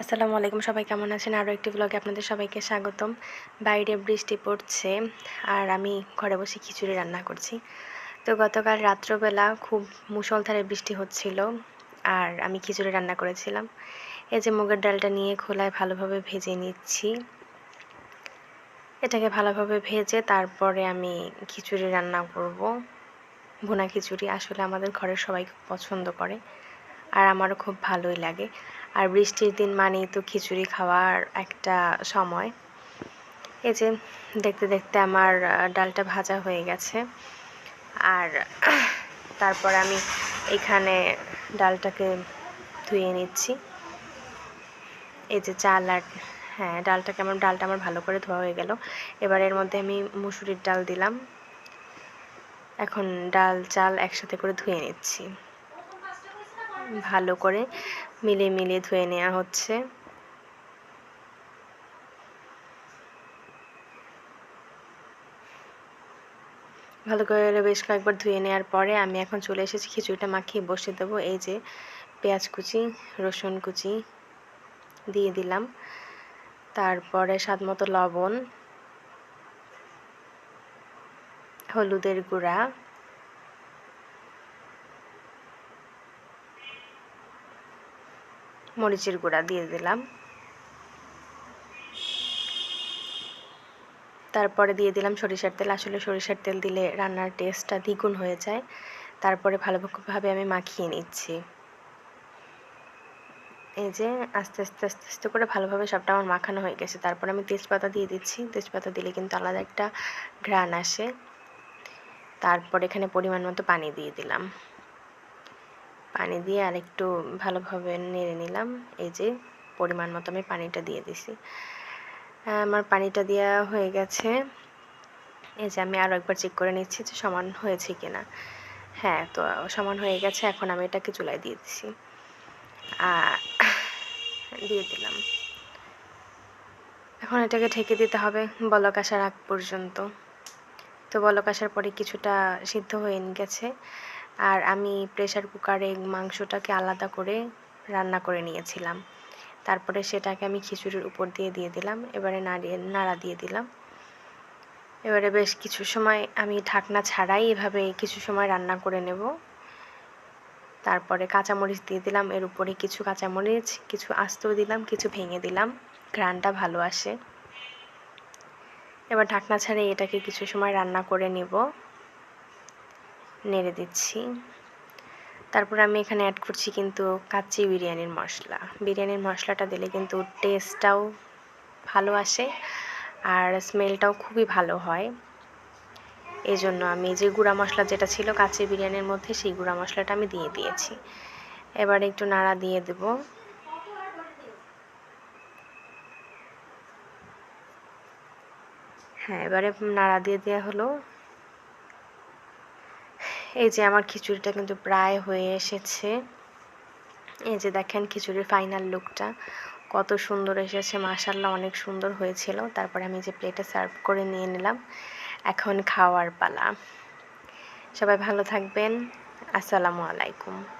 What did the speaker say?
আসসালামু আলাইকুম, সবাই কেমন আছেন? আরও একটি ব্লগে আপনাদের সবাইকে স্বাগতম। বাইরে বৃষ্টি পড়ছে আর আমি ঘরে বসে খিচুড়ি রান্না করছি। তো গতকাল রাত্রবেলা খুব মুষলধারে বৃষ্টি হচ্ছিল আর আমি খিচুড়ি রান্না করেছিলাম। এই যে মুগের ডালটা নিয়ে খোলায় ভালোভাবে ভেজে নিচ্ছি। এটাকে ভালোভাবে ভেজে তারপরে আমি খিচুড়ি রান্না করব। ভুনা খিচুড়ি আসলে আমাদের ঘরের সবাই খুব পছন্দ করে আর আমারও খুব ভালোই লাগে। আর বৃষ্টির দিন মানেই তো খিচুড়ি খাওয়ার একটা সময়। এই যে দেখতে দেখতে আমার ডালটা ভাজা হয়ে গেছে। আর তারপর আমি এখানে ডালটাকে ধুয়ে নিচ্ছি। এই যে চাল আর হ্যাঁ ডালটাকে আমার, ডালটা আমার ভালো করে ধোয়া হয়ে গেল। এবার এর মধ্যে আমি মুসুরির ডাল দিলাম। এখন ডাল, চাল একসাথে করে ধুয়ে নিচ্ছি। ভালো করে মিলিয়ে মিলিয়ে ধুয়ে নেওয়া হচ্ছে। ভালো করে বেশ কয়েকবার ধুয়ে নেওয়ার পরে আমি এখন চলে এসেছি খিচুড়িটা মাখিয়ে বসে দেবো। এই যে পেঁয়াজ কুচি, রসুন কুচি দিয়ে দিলাম। তারপরে স্বাদ মতো লবণ, হলুদের গুঁড়া মরিচের গুঁড়া দিয়ে দিলাম। তারপরে দিয়ে দিলাম সরিষার তেল। আসলে সরিষার তেল দিলে রান্নার টেস্টটা দ্বিগুণ হয়ে যায়। তারপরে ভালোভাবে আমি মাখিয়ে নিচ্ছি। এই যে আস্তে আস্তে আস্তে আস্তে করে ভালোভাবে সবটা আমার মাখানো হয়ে গেছে। তারপর আমি তেজপাতা দিয়ে দিচ্ছি। তেজপাতা দিলে কিন্তু আলাদা একটা ঘ্রাণ আসে। তারপর এখানে পরিমাণ মতো পানি দিয়ে দিলাম। পানি দিয়ে আর একটু ভালোভাবে নেড়ে নিলাম। এই যে পরিমাণ মতো আমি পানিটা দিয়ে দিছি। আমার পানিটা দেওয়া হয়ে গেছে। এই যে আমি আরও একবার চেক করে নিচ্ছি যে সমান হয়েছে কিনা। হ্যাঁ তো সমান হয়ে গেছে। এখন আমি এটাকে চুলায় দিয়ে দিছি। দিয়ে দিলাম। এখন এটাকে ঢেকে দিতে হবে বলক আসার আগ পর্যন্ত। তো বলক আসার পরে কিছুটা সিদ্ধ হয়ে গেছে। আর আমি প্রেশার কুকারে মাংসটাকে আলাদা করে রান্না করে নিয়েছিলাম। তারপরে সেটাকে আমি খিচুড়ির উপর দিয়ে দিয়ে দিলাম, এবারে নাড়িয়ে, নাড়া দিয়ে দিলাম। এবারে বেশ কিছু সময় আমি ঢাকনা ছাড়াই এভাবে কিছু সময় রান্না করে নেব। তারপরে কাঁচামরিচ দিয়ে দিলাম, এর উপরে কিছু কাঁচামরিচ, কিছু আস্তও দিলাম, কিছু ভেঙে দিলাম ঘ্রানটা ভালো আসে। এবার ঢাকনা ছাড়াই এটাকে কিছু সময় রান্না করে নিব। নেড়ে দিচ্ছি। তারপর আমি এখানে অ্যাড করছি কিন্তু কাচ্চি বিরিয়ানির মশলা। বিরিয়ানির মশলাটা দিলে কিন্তু টেস্টটাও ভালো আসে আর স্মেলটাও খুবই ভালো হয়। এই জন্য আমি যে গুঁড়া মশলা যেটা ছিল কাচ্চি বিরিয়ানির মধ্যে সেই গুঁড়া মশলাটা আমি দিয়ে দিয়েছি। এবার একটু নাড়া দিয়ে দেব। হ্যাঁ এবারে নাড়া দিয়ে দেওয়া হলো। এই যে আমার খিচুড়িটা কিন্তু প্রায় হয়ে এসেছে। এই যে দেখেন খিচুড়ির ফাইনাল লুকটা কত সুন্দর এসেছে মাসাল্লাহ অনেক সুন্দর হয়েছিল। তারপরে আমি যে প্লেটে সার্ভ করে নিয়ে নিলাম। এখন খাওয়ার পালা। সবাই ভালো থাকবেন। আসসালামু আলাইকুম।